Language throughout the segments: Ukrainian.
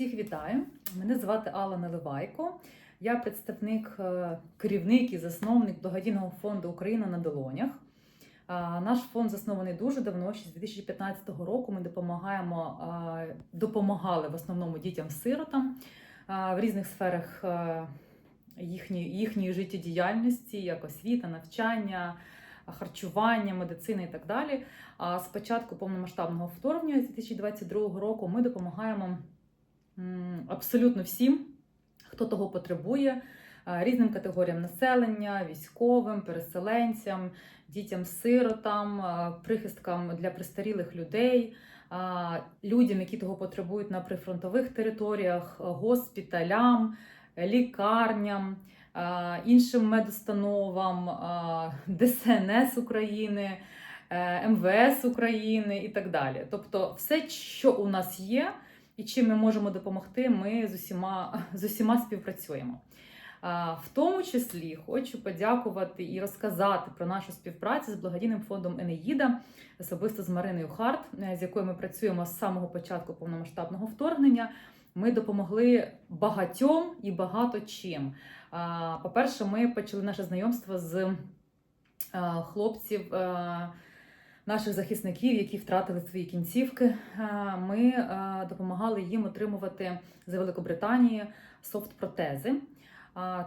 Всіх вітаю! Мене звати Алла Наливайко. Я представник, е, керівник і засновник благодійного фонду Україна на долонях. Наш фонд заснований дуже давно, ще з 2015 року. Ми допомагаємо, допомагали в основному дітям-сиротам в різних сферах е, їхньої, їхньої життєдіяльності, як освіта, навчання, харчування, медицина і так далі. А з початку повномасштабного вторгнення з 2022 року ми допомагаємо абсолютно всім, хто того потребує, різним категоріям населення, військовим, переселенцям, дітям-сиротам, прихисткам для престарілих людей, людям, які того потребують на прифронтових територіях, госпіталям, лікарням. Іншим медустановам, ДСНС України, е, МВС України і так далі. Тобто, все, що у нас є, і чим ми можемо допомогти, ми з усіма, з усіма співпрацюємо. В тому числі хочу подякувати і розказати про нашу співпрацю з благодійним фондом Енеїда, особисто з Мариною Харт, е, з якою ми працюємо з самого початку повномасштабного вторгнення. Ми допомогли багатьом і багато чим. По-перше, ми почали наше знайомство з е, хлопців. Наших захисників, які втратили свої кінцівки, Е, ми е, допомагали їм отримувати з Великобританії софт-протези.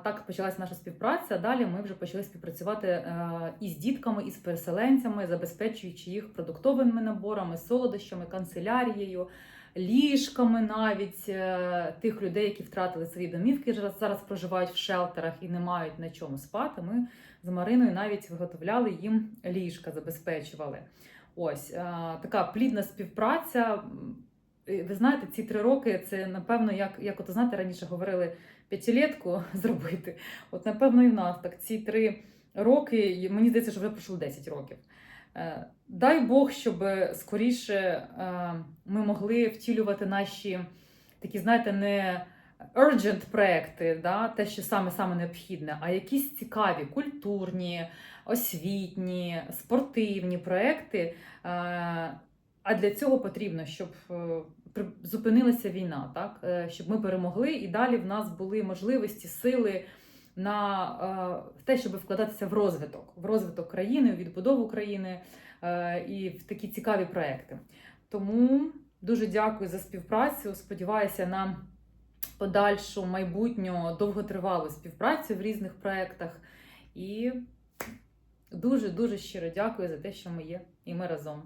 Так почалася наша співпраця. Далі ми вже почали співпрацювати е, із дітками, із переселенцями, забезпечуючи їх продуктовими наборами, солодощами, канцелярією, ліжками навіть е, тих людей, які втратили свої домівки, зараз- проживають в шелтерах і не мають на чому спати. Ми з Мариною навіть виготовляли їм ліжка, забезпечували. Ось е, така плідна співпраця. Ви знаєте, ці три роки це напевно, як, як от знаєте, раніше говорили п'ятилетку зробити. От напевно і в нас так ці три роки, мені здається, що вже пройшло 10 років. Е, Дай Бог, щоб скоріше е, ми могли втілювати наші такі, знаєте, не urgent проекти, да, те, що саме саме необхідне, а якісь цікаві, культурні, освітні, спортивні проекти. Е, А для цього потрібно, щоб зупинилася війна, так? Щоб ми перемогли, і далі в нас були можливості, сили на е, те, щоб вкладатися в розвиток, в розвиток країни, в відбудову країни е, і в такі цікаві проекти. Тому дуже дякую за співпрацю. Сподіваюся на подальшу майбутню довготривалу співпрацю в різних проектах. І дуже дуже щиро дякую за те, що ми є, і ми разом.